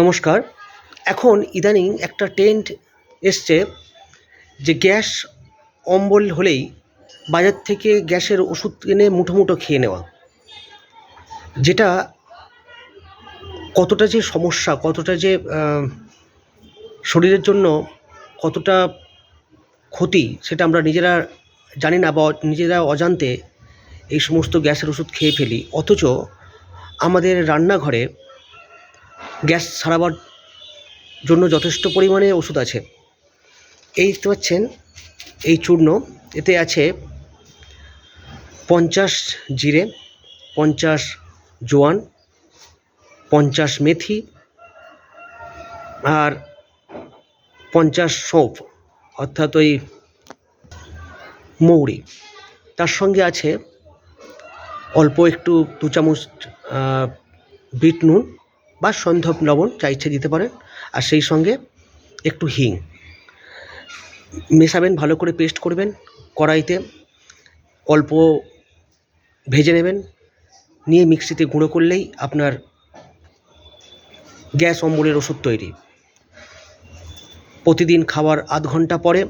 নমস্কার। এখন ইদানিং একটা ট্রেন্ড এসছে যে গ্যাস অম্বল হলেই বাজার থেকে গ্যাসের ওষুধ এনে মুঠো মুঠো খেয়ে নেওয়া। যেটা কতটা যে সমস্যা, কতটা যে শরীরের জন্য কতটা ক্ষতি সেটা আমরা নিজেরা জানি না বা নিজেরা অজান্তে এই সমস্ত গ্যাসের ওষুধ খেয়ে ফেলি। অথচ আমাদের রান্নাঘরে গ্যাস সারাবার জন্য যথেষ্ট পরিমাণে ওষুধ আছে। এই দেখতে পাচ্ছেন, এই চূর্ণ, এতে আছে পঞ্চাশ জিরে, পঞ্চাশ জোয়ান, পঞ্চাশ মেথি আর পঞ্চাশ সৌঁফ, অর্থাৎ ওই মৌরি। তার সঙ্গে আছে অল্প একটু দু চামচ বিট নুন বা সন্ধব লবণ চা ইচ্ছে দিতে পারেন, আর সেই সঙ্গে একটু হিং। মেশাবেন, ভালো করে পেস্ট করবেন, কড়াইতে অল্প ভেজে নেবেন, নিয়ে মিক্সিতে গুঁড়ো করলেই আপনার গ্যাস অম্বলের ওষুধ তৈরি। প্রতিদিন খাওয়ার আধ ঘণ্টা পরে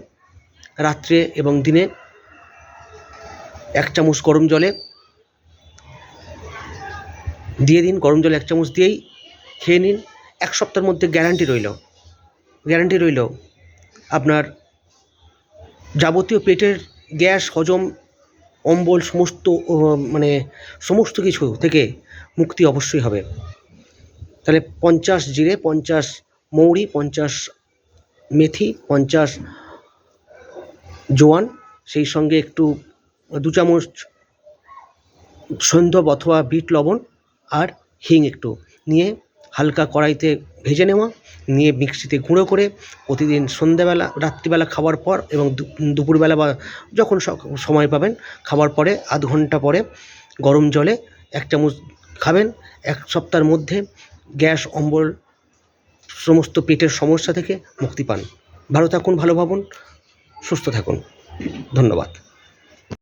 রাত্রে এবং দিনে এক চামচ গরম জলে দিয়ে দিন। গরম জলে এক চামচ দিয়েই খেয়ে নিন। এক সপ্তাহের মধ্যে গ্যারান্টি রইল। গ্যারান্টি রইল আপনার যাবতীয় পেটের গ্যাস, হজম, অম্বল সমস্ত মানে সমস্ত কিছু থেকে মুক্তি অবশ্যই হবে। তাহলে পঞ্চাশ জিরে, পঞ্চাশ মৌরি, পঞ্চাশ মেথি, পঞ্চাশ জোয়ান, সেই সঙ্গে একটু দু চামচ সন্ধব অথবা বিট লবণ আর হিং একটু নিয়ে হালকা কড়াইতে ভেজে নেওয়া, নিয়ে মিক্সিতে গুঁড়ো করে প্রতিদিন সন্ধ্যাবেলা, রাত্রিবেলা খাওয়ার পর এবং দুপুরবেলা বা যখন সময় পাবেন, খাওয়ার পরে আধ ঘণ্টা পরে গরম জলে এক চামচ খাবেন। এক সপ্তাহের মধ্যে গ্যাস, অম্বল, সমস্ত পেটের সমস্যা থেকে মুক্তি পান। ভালো থাকুন, ভালো ভাবুন, সুস্থ থাকুন। ধন্যবাদ।